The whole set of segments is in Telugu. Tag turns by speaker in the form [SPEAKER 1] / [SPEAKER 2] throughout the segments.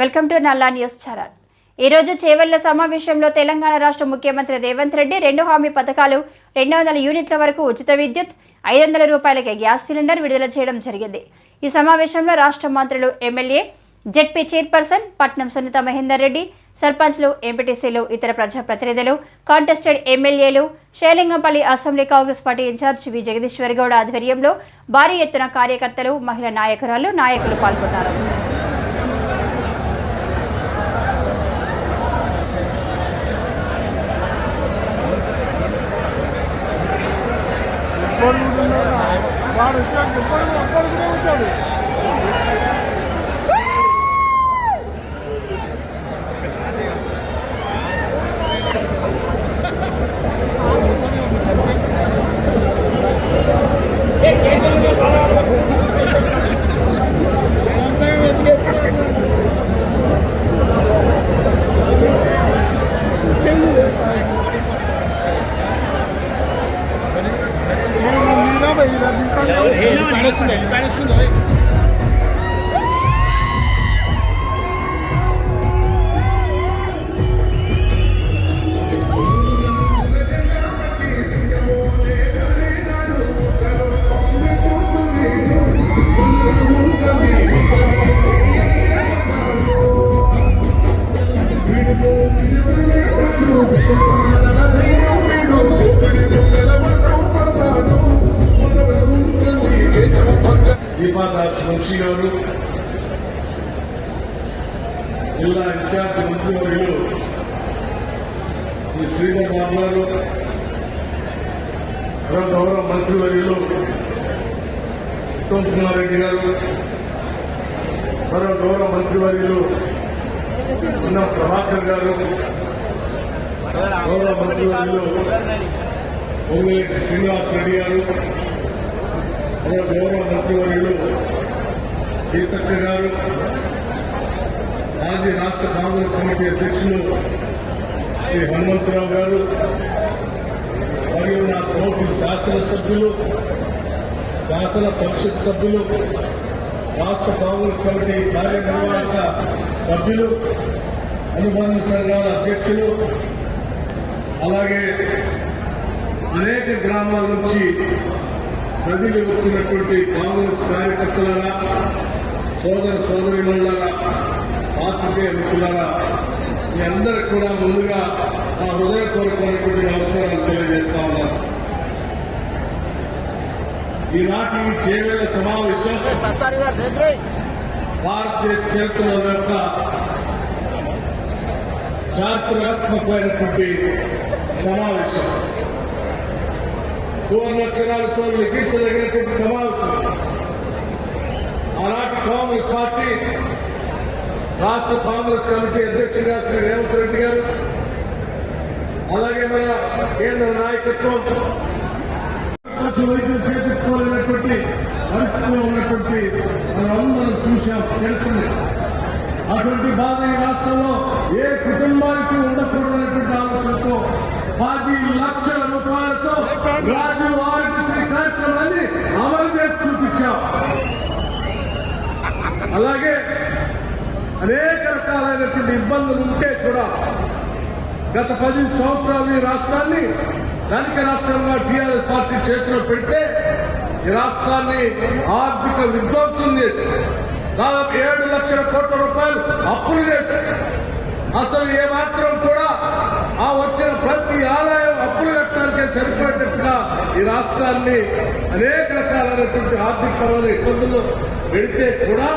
[SPEAKER 1] Welcome to Nalla news channel. ఈరోజు చేవెళ్ళ సమావేశంలో తెలంగాణ రాష్ట్ర ముఖ్యమంత్రి రేవంత్ రెడ్డి రెండు హామీ పథకాలు రెండు వందల యూనిట్ల వరకు ఉచిత విద్యుత్ ఐదు వందల రూపాయలకి గ్యాస్ సిలిండర్ విడుదల చేయడం జరిగింది. ఈ సమావేశంలో రాష్ట్ర మంత్రులు ఎమ్మెల్యే జెడ్పీ చైర్పర్సన్ పట్నం సునీత మహేందర్ రెడ్డి సర్పంచ్లు ఎంపీటీసీలు ఇతర ప్రజాప్రతినిధులు కాంటెస్టెడ్ ఎమ్మెల్యేలు Serilingampally assembly Congress party incharge V. Jagadishwar Goud ఆధ్వర్యంలో భారీ ఎత్తున కార్యకర్తలు మహిళా నాయకురాలు నాయకులు పాల్గొన్నారు.
[SPEAKER 2] వాడు వచ్చాడు ఇబ్బంది అక్కడికి వచ్చాడు.
[SPEAKER 3] దీపాదాస్ వంశీ గారు జిల్లా ఇన్ఛార్జ్ మంత్రివర్యులు శ్రీ శ్రీధర్ బాబు గారు గౌరవ మంత్రివర్యులు ఉత్తమ్ కుమార్ రెడ్డి గారు మరో గౌరవ మంత్రివర్యులు ఉన్న ప్రభాకర్ గారు గౌరవ మంత్రివర్యులు శ్రీనివాస్ రెడ్డి గారు గౌరవ మంత్రివర్యులు సీతక్క గారు మాజీ రాష్ట్ర కాంగ్రెస్ కమిటీ అధ్యక్షులు శ్రీ హనుమంతరావు గారు మరియు నా తోటి శాసనసభ్యులు శాసన పరిషత్ సభ్యులు రాష్ట్ర కాంగ్రెస్ కమిటీ కార్యనిర్వాహక సభ్యులు అనుబంధ సంఘాల అధ్యక్షులు అలాగే అనేక గ్రామాల నుంచి ప్రజలు వచ్చినటువంటి కాంగ్రెస్ కార్యకర్తలారా సోదర సోదరిమణులారా పాత్రికేయ మిత్రులారా మీ అందరికి కూడా ముందుగా నా హృదయపూర్వకమైనటువంటి నమస్కారాలు తెలియజేస్తా ఉన్నాను. ఈనాటి చేవేల సమావేశం భారతదేశ చరిత్రలో యొక్క చారిత్రాత్మకమైనటువంటి సమావేశం. సువర్ణాక్షరాలతో లిఖించదగినటువంటి సమావేశం. ఆనాటి కాంగ్రెస్ పార్టీ రాష్ట్ర కాంగ్రెస్ కమిటీ అధ్యక్షుడిగా శ్రీ రేవంత్ రెడ్డి గారు అలాగే మన కేంద్ర నాయకత్వం ఖర్చు వైద్యం చేపించుకోలేనటువంటి పరిస్థితిలో ఉన్నటువంటి మనం అందరం చూశాం తెలుసుకున్నాం. అటువంటి బాధ ఈ రాష్ట్రంలో ఏ కుటుంబానికి ఉండకూడదనేటువంటి ఆలోచనతో పది లక్షల రూపాయలతో రాజు ఆరోగ్యశ్రీ కార్యక్రమాన్ని అమలు చేసి చూపించాం. అలాగే అనేక రకాలైనటువంటి ఇబ్బందులు ఉంటే కూడా గత పది సంవత్సరాలు ఈ రాష్ట్రాన్ని ధనిక రాష్ట్రంగా టీఆర్ఎస్ పార్టీ చేతిలో పెడితే ఈ రాష్ట్రాన్ని ఆర్థిక విధ్వంసం చేసింది. దాదాపు ఏడు లక్షల కోట్ల రూపాయలు అప్పులు చేశారు. అసలు ఏ మాత్రం కూడా ఆ వచ్చిన ప్రతి ఆదాయం అప్పులు కట్టడానికే సరిపడేట్టుగా ఈ రాష్ట్రాన్ని అనేక రకాలైనటువంటి ఆర్థికపరమైన ఇబ్బందులు పెడితే కూడా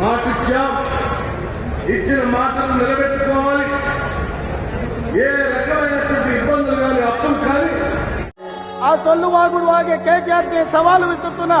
[SPEAKER 3] మాటిచ్చాం. ఇచ్చిన మాటలు నిలబెట్టుకోవాలి. ఏ రకమైనటువంటి ఇబ్బందులు కానీ అప్పులు కానీ
[SPEAKER 2] ఆ సొల్లు వాగుడు వాగే కేటీఆర్ సవాలు విసురుతున్నా.